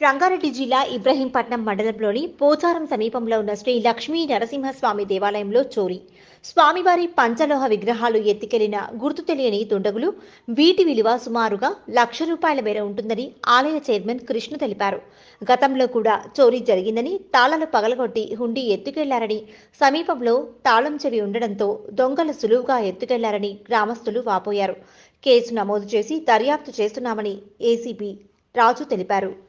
రంగారెడ్డి జిల్లా ఇబ్రహీంపట్నం మండలంలోని పోచారం సమీపంలో ఉన్న శ్రీ లక్ష్మీ నరసింహస్వామి దేవాలయంలో చోరీ. స్వామివారి పంచలోహ విగ్రహాలు ఎత్తికెళ్ళిన గుర్తు తెలియని దుండగులు వీటి విలువ సుమారుగా లక్ష రూపాయల మేర ఉంటుందని ఆలయ చైర్మన్ కృష్ణ తెలిపారు. గతంలో కూడా చోరీ జరిగిందని తాళాలు పగలగొట్టి హుండీ ఎత్తుకెళ్ళారని సమీపంలో తాళం చెవి ఉండడంతో దొంగలు సులువుగా ఎత్తుకెళ్ళారని గ్రామస్తులు వాపోయారు. కేసు నమోదు చేసి దర్యాప్తు చేస్తున్నామని ఏసీపీ రాజు తెలిపారు.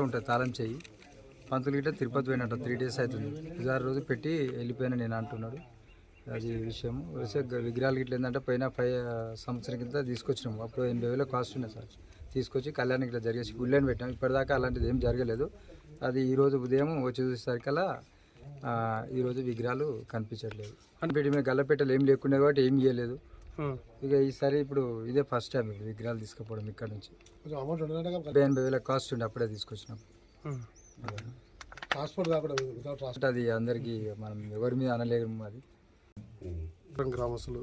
ఉంటుంది. తాళం చెయ్యి. పంతులు గిట్ట తిరుపతి పోయినట్టు. త్రీ డేస్ అవుతుంది ఇదారు రోజు పెట్టి వెళ్ళిపోయిన నేను అంటున్నాడు. అది విషయం వస్తే విగ్రహాలు గిట్ల ఏంటంటే పోయిన ఫైవ్ సంవత్సరం కింద తీసుకొచ్చినాము. అప్పుడు ఎనభై వేల కాస్ట్ ఉన్నాయి సార్. తీసుకొచ్చి కళ్యాణం ఇట్లా జరిగేసి గుళ్ళని పెట్టాం. ఇప్పటిదాకా అలాంటిది ఏం జరగలేదు. అది ఈరోజు ఉదయం వచ్చి చూసేసరికల్లా ఈరోజు విగ్రహాలు కనిపించట్లేదు. అనిపెట్టి మేము గల్లపెట్టలు ఏం లేకుండా కాబట్టి ఏం చేయలేదు ఇక ఈసారి ఇప్పుడు ఇదే ఫస్ట్ టైం ఇప్పుడు విగ్రహాలు తీసుకుపోవడం ఇక్కడ నుంచి. ఎనభై వేల కాస్ట్ ఉండి అప్పుడే తీసుకొచ్చినాం. ట్రాన్స్పోర్ట్ కాకుండా ట్రాన్స్పోర్ట్ అంటే అది అందరికీ మనం ఎవరి మీద అనలేము అది. గ్రామస్తులు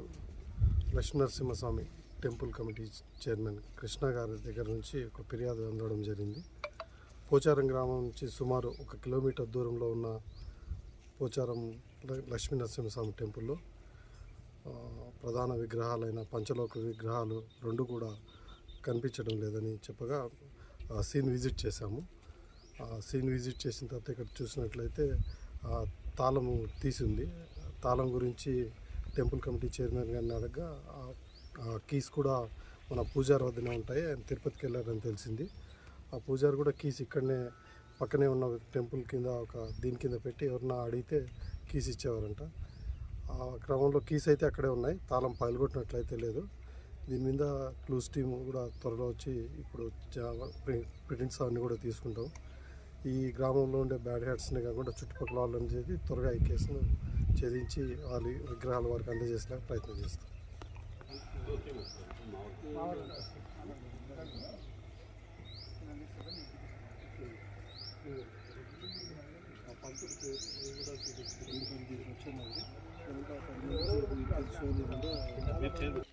Lakshminarasimhaswamy temple committee chairman Krishna గారి దగ్గర నుంచి ఒక ఫిర్యాదు అందడం జరిగింది. పోచారం గ్రామం నుంచి సుమారు ఒక కిలోమీటర్ దూరంలో ఉన్న పోచారం లక్ష్మీనరసింహస్వామి టెంపుల్లో ప్రధాన విగ్రహాలైన పంచలోక విగ్రహాలు రెండు కూడా కనిపించడం లేదని చెప్పగా సీన్ విజిట్ చేశాము. సీన్ విజిట్ చేసిన తర్వాత ఇక్కడ చూసినట్లయితే తాళం తాళము తీసింది. తాళం గురించి టెంపుల్ కమిటీ చైర్మన్ గారిని అడగగా ఆ- కీస్ కూడా మన పూజారి వద్దనే ఉంటాయి. ఆయన తిరుపతికి వెళ్ళారని తెలిసింది. ఆ పూజారి కూడా కీస్ ఇక్కడనే పక్కనే ఉన్న టెంపుల్ కింద ఒక దీని కింద పెట్టి ఎవరన్నా అడిగితే కీస్ ఇచ్చేవారంట. ఆ క్రమంలో కీస్ అయితే అక్కడే ఉన్నాయి. తాళం పగలగొట్టినట్లయితే లేదు. దీని మీద క్లూస్ టీమ్ కూడా త్వరలో వచ్చి ఇప్పుడు ప్రింట్స్ అవన్నీ కూడా తీసుకుంటాం. ఈ గ్రామంలో ఉండే బ్యాడ్ హ్యాట్స్ని కాకుండా చుట్టుపక్కల వాళ్ళని చేసి త్వరగా ఈ కేసును ఛేదించి వాళ్ళ విగ్రహాల వారికి అందజేసిన ప్రయత్నం చేస్తాం. Hep